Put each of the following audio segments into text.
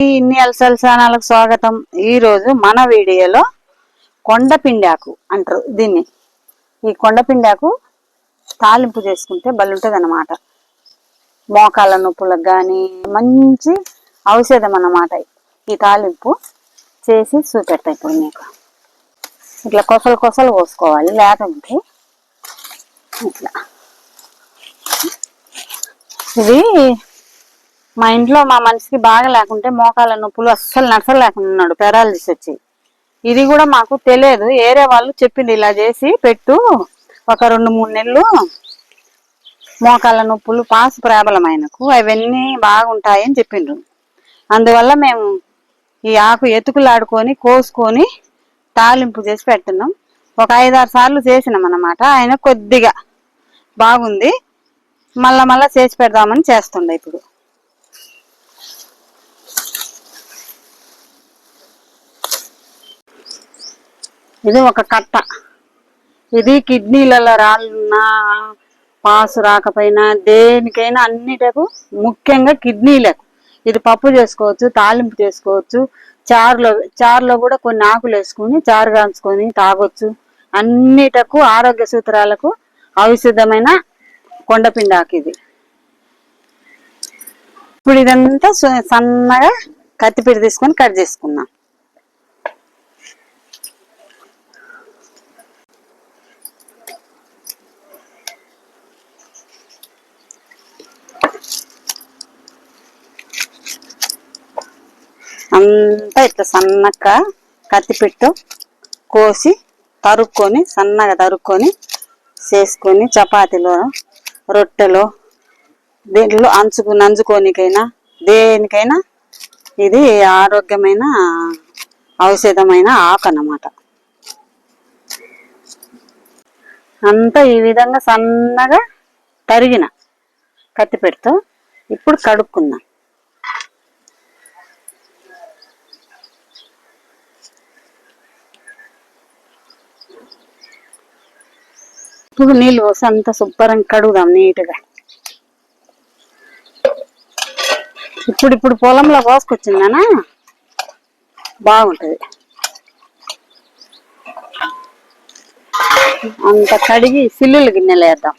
ఇన్ని అలసల ఛానల్కి స్వాగతం. ఈరోజు మన వీడియోలో కొండపిండాకు అంటారు దీన్ని. ఈ కొండపిండాకు తాలింపు చేసుకుంటే బలుంటుంది అనమాట మోకాళ్ళ నొప్పులకు కానీ మంచి ఔషధం అన్నమాట ఈ తాలింపు చేసి చూపెట్టాయి ఇప్పుడు మీకు. ఇట్లా కొసలు కొసలు కోసుకోవాలి. లేకుంటే ఇట్లా. ఇది మా ఇంట్లో మా మనిషికి బాగా లేకుంటే మోకాల నొప్పులు అస్సలు నడసలేకున్నాడు ఉన్నాడు పెరాలసిస్ వచ్చి. ఇది కూడా మాకు తెలియదు ఏరే వాళ్ళు చెప్పింది ఇలా చేసి పెట్టు ఒక రెండు మూడు నెలలు మోకాళ్ళ నొప్పులు పాస్ ప్రాబ్లం ఆయనకు అవన్నీ బాగుంటాయని చెప్పిండ్రు. అందువల్ల మేము ఈ ఆకు ఎతుకులాడుకొని కోసుకొని తాలింపు చేసి పెడుతున్నాం. ఒక ఐదారు సార్లు చేసినాం అన్నమాట ఆయన కొద్దిగా బాగుంది మళ్ళా మళ్ళా చేసి పెడదామని చేస్తుండే ఇప్పుడు. ఇది ఒక కట్ట. ఇది కిడ్నీలలో రాళ్ళున్నా పాసు రాకపోయినా దేనికైనా అన్నిటకు ముఖ్యంగా కిడ్నీలకు. ఇది పప్పు చేసుకోవచ్చు తాలింపు చేసుకోవచ్చు చారులో చారులో కూడా కొన్ని ఆకులు వేసుకొని చారు కాంచుకొని తాగొచ్చు. అన్నిటకు ఆరోగ్య సూత్రాలకు ఔషధమైన కొండపిండాకు ఇది. ఇప్పుడు ఇదంతా సు- సన్నగా కత్తిపీట తీసుకొని కట్ చేసుకున్నాం అంతా ఇట్లా సన్నగా కత్తిపెట్టు కోసి తరుక్కొని సన్నగా తరుక్కొని చేసుకొని చపాతీలో రొట్టెలో దీంట్లో అంచుకు నంజుకోనికైనా దేనికైనా ఇది ఆరోగ్యమైన ఔషధమైన ఆకు అన్నమాట అంతా ఈ విధంగా సన్నగా తరిగిన కత్తిపెడుతూ ఇప్పుడు కడుక్కుందాం. ఇప్పుడు నీళ్ళు పోసి అంత శుభ్రంగా కడుగుదాం నీట్గా. ఇప్పుడు ఇప్పుడు పొలంలో పోసుకొచ్చిందనా బాగుంటది. అంత కడిగి సిల్లులు గిన్నెలు వేద్దాం.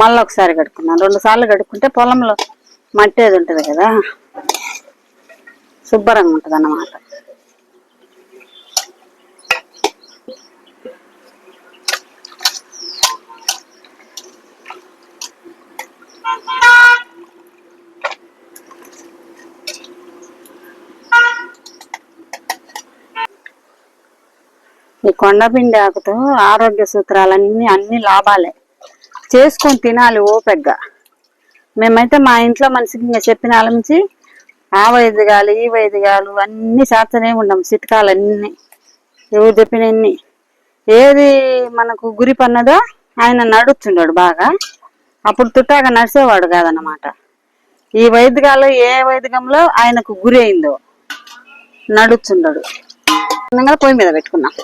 మళ్ళీ ఒకసారి కడుక్కున్నాను. రెండు సార్లు కడుక్కుంటే పొలంలో మట్టి అది ఉంటుంది కదా. శుభ్రంగా ఉంటుంది అన్నమాట. ఈ కొండపిండి ఆకుతో ఆరోగ్య సూత్రాలన్నీ అన్ని లాభాలే. చేసుకొని తినాలి ఓపెగ్గా. మేమైతే మా ఇంట్లో మనిషికి ఇంకా చెప్పిన నుంచి ఆ వైద్యగాలు ఈ వైద్యగాలు అన్ని చేస్తూనే ఉన్నాం చిట్కాలన్నీ. ఎవరు చెప్పినన్ని ఏది మనకు గురి పన్నదో ఆయన నడుచుండాడు బాగా. అప్పుడు తుట్టాగా నడిచేవాడు కాదన్నమాట. ఈ వైద్యగాలు ఏ వైద్యంలో ఆయనకు గురి అయిందో నడుచుండడు. పొయ్యి మీద పెట్టుకున్నాం.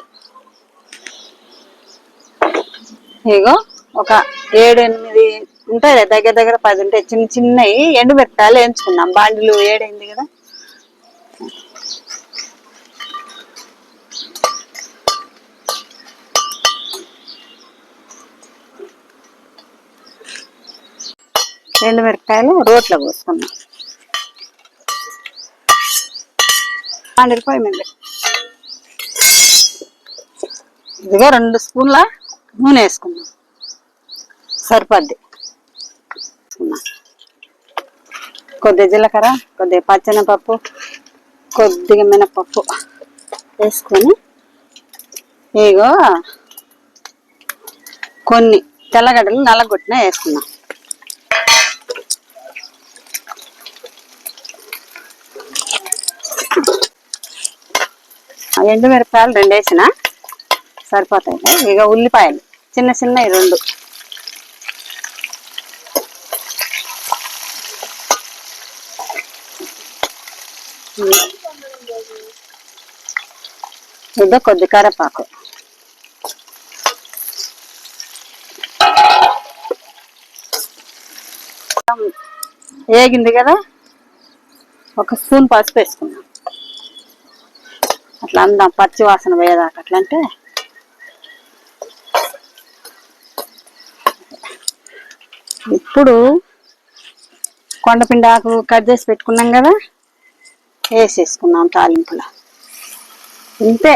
ఇగో. ఒక ఏడు ఎనిమిది ఉంటాయి దగ్గర దగ్గర పది ఉంటాయి. చిన్న చిన్నవి ఎండు మిరపకాయలు వేయించుకున్నాం బాండిలు ఏడైంది కదా. ఎండు మిరపకాయలు రోట్లో పోసుకున్నాం బాండిలు పోయి మీద. ఇదిగో రెండు స్పూన్ల నూనె వేసుకున్నాం సరిపోద్ది. కొద్దిగా జీలకర్ర కొద్దిగా పచ్చెనపప్పు కొద్దిగా మినపప్పు వేసుకొని ఇగో కొన్ని తెల్లగడ్డలు నల్లగొట్టిన వేసుకున్నాం ఆ ఎండుమిరపకాయలు రెండు వేసిన సరిపోతాయి. ఇక ఉల్లిపాయలు చిన్న చిన్నవి రెండు. ఇదో కొద్ది కరేపాకు. ఏగింది కదా? ఒక స్పూన్ పసుపు వేసుకున్నాం అట్లా అందాం పచ్చి వాసన పోయేదాకా అట్లా అంటే. ఇప్పుడు కొండపిండి ఆకు కట్ చేసి పెట్టుకున్నాం కదా? వేసేసుకున్నాం తాలింపులో. ఇంతే.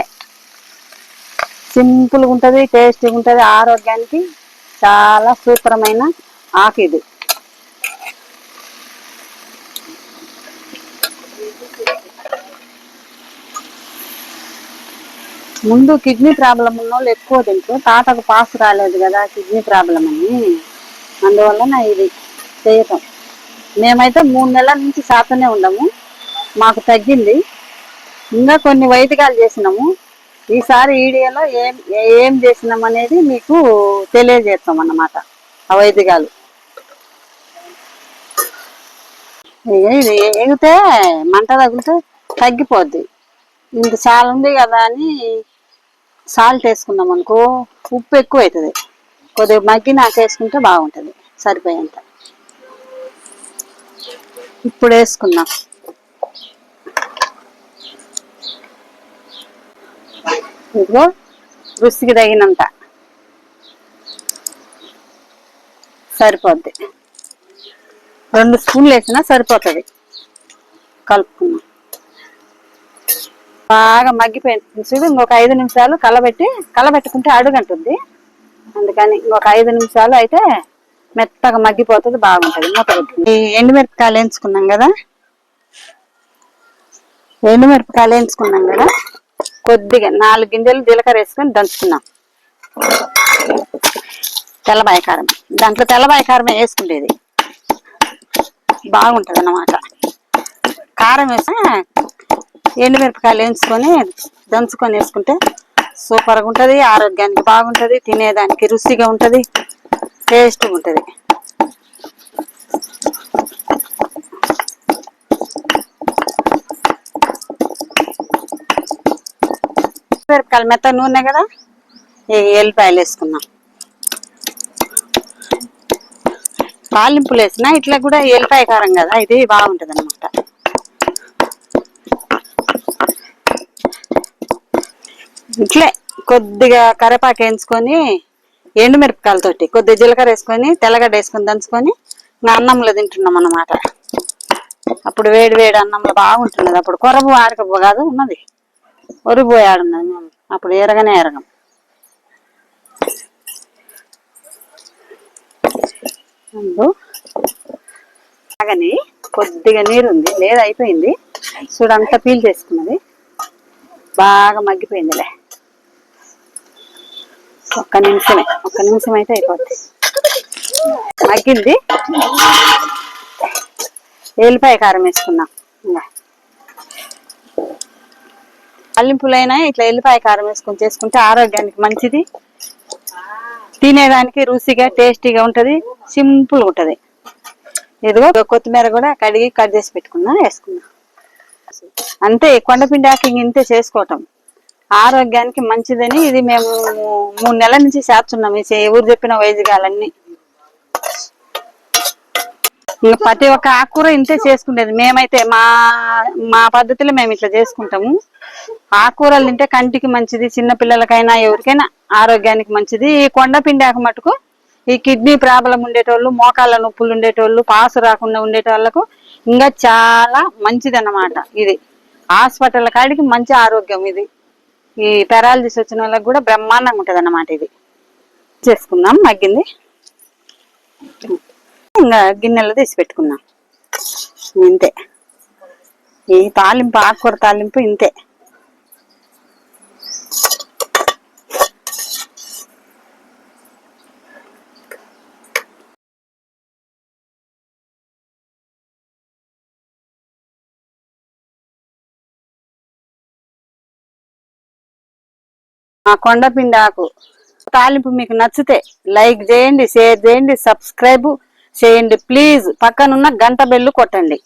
సింపుల్గా ఉంటుంది టేస్టీగా ఉంటుంది ఆరోగ్యానికి చాలా సూపరమైన ఆకు ఇది. ముందు కిడ్నీ ప్రాబ్లం ఉన్న వాళ్ళు ఎక్కువ తింటారు తాతకు పాస్ రాలేదు కదా కిడ్నీ ప్రాబ్లం అని. అందువలన ఇది చేయటం. మేమైతే మూడు నెలల నుంచి సాతనే ఉండము. మాకు తగ్గింది. ఇంకా కొన్ని వైదికాలు చేసినాము. ఈసారి ఈడియోలో ఏం ఏం చేసినాం అనేది మీకు తెలియజేస్తాం అన్నమాట. ఆ వైదికాలు. ఇది ఎగితే మంట తగిలితే తగ్గిపోద్ది. ఇంత చాలా ఉంది కదా అని సాల్ట్ వేసుకున్నాం అనుకో ఉప్పు ఎక్కువ అవుతుంది. కొద్దిగా మగ్గి నాకు వేసుకుంటే బాగుంటుంది సరిపోయేంత. ఇప్పుడు వేసుకున్నాం ఇదిగో రుచికి తగినంత సరిపోద్ది. రెండు స్పూన్లు వేసినా సరిపోతుంది. కలుపుకున్నాం బాగా మగ్గిపోయింది చూడు ఇంకొక ఐదు నిమిషాలు కలబెట్టి కలబెట్టుకుంటే అడుగంటుంది. అందుకని ఇంకొక ఐదు నిమిషాలు అయితే మెత్తగా మగ్గిపోతుంది బాగుంటుంది. మూత ఎండుమిరపకాయలు వేయించుకున్నాం కదా? ఎండుమిరపకాయలు వేయించుకున్నాం కదా? కొద్దిగా నాలుగు గింజలు జీలకర్ర వేసుకొని దంచుకున్నాం తెల్లబాయ కారం. దాంట్లో తెల్లబాయ కారమే వేసుకుండేది బాగుంటుంది అన్నమాట. కారం వేసి ఎండుమిరపకాయలు వేయించుకొని దంచుకొని వేసుకుంటే సూపర్గా ఉంటుంది ఆరోగ్యానికి బాగుంటుంది తినేదానికి రుచిగా ఉంటుంది టేస్ట్గా ఉంటుంది. మిరపకాయలు మెత్త నూనె కదా? ఎల్లిపాయలు వేసుకున్నాం తాలింపులు వేసినా ఇట్లా కూడా ఎల్లిపాయ కారం కదా ఇది బాగుంటుంది అనమాట ఇట్లే కొద్దిగా కరేపాకు వేయించుకొని ఎండుమిరపకాయలతోటి కొద్దిగా జీలకర్ర వేసుకొని తెల్లగడ్డ వేసుకొని దంచుకొని ఇంకా అన్నంలో తింటున్నాం అన్నమాట. అప్పుడు వేడి వేడి అన్నంలో బాగుంటున్నది అప్పుడు కొరబు ఆడకపో కాదు ఉన్నది. ఒరిపోయి ఆడున్నది మేము అప్పుడు ఎరగనే ఎరగం కొద్దిగా నీరు ఉంది లేదు అయిపోయింది చూడంతా పీల్ చేసుకున్నది బాగా మగ్గిపోయిందిలే ఒక్క నిమిషమే ఒక్క నిమిషం అయితే అయిపోద్ది మగ్గింది ఎల్లిపాయ కారం వేసుకున్నాం ఇంకా అల్లింపులైనా ఇట్లా ఎల్లిపాయ కారం వేసుకొని చేసుకుంటే ఆరోగ్యానికి మంచిది. తినేదానికి రుచిగా టేస్టీగా ఉంటుంది. సింపుల్ ఉంటుంది. ఇదిగో కొత్తిమీర కూడా కడిగి కట్ చేసి పెట్టుకున్నా వేసుకున్నా. అంతే కొండపిండి ఆకు ఇంతే చేసుకోవటం. ఆరోగ్యానికి మంచిదని ఇది మేము మూడు నెలల నుంచి చేస్తున్నాం. ఈ ఎవరు చెప్పిన వైద్యగాలన్నీ ఇంకా ప్రతి ఒక్క ఆకుకూర ఇంతే చేసుకునేది మేమైతే మా మా పద్ధతిలో మేము ఇట్లా చేసుకుంటాము. ఆకుకూరలు తింటే కంటికి మంచిది చిన్న పిల్లలకైనా ఎవరికైనా ఆరోగ్యానికి మంచిది. ఈ కొండపిండి ఆకు మటుకు ఈ కిడ్నీ ప్రాబ్లం ఉండేటోళ్ళు మోకాళ్ళ నొప్పులు ఉండేటోళ్ళు పాసు రాకుండా ఉండేటోళ్ళకు ఇంకా చాలా మంచిది అన్నమాట ఇది. హాస్పిటల్ కాడికి మంచి ఆరోగ్యం ఇది. ఈ పెరాలజీస్ వచ్చిన వాళ్ళకి కూడా బ్రహ్మాండంగా ఉంటుంది అన్నమాట ఇది. చేసుకుందాం మగ్గింది. ఇంకా గిన్నెలో తీసి పెట్టుకున్నాం. ఇంతే. ఈ తాలింపు ఆకుకూర తాలింపు ఇంతే. ఆ కొండపిండి ఆకు తాలింపు మీకు నచ్చితే లైక్ చేయండి షేర్ చేయండి సబ్స్క్రైబ్. చేయండి. ప్లీజ్ పక్కనున్న గంట బెల్లు కొట్టండి.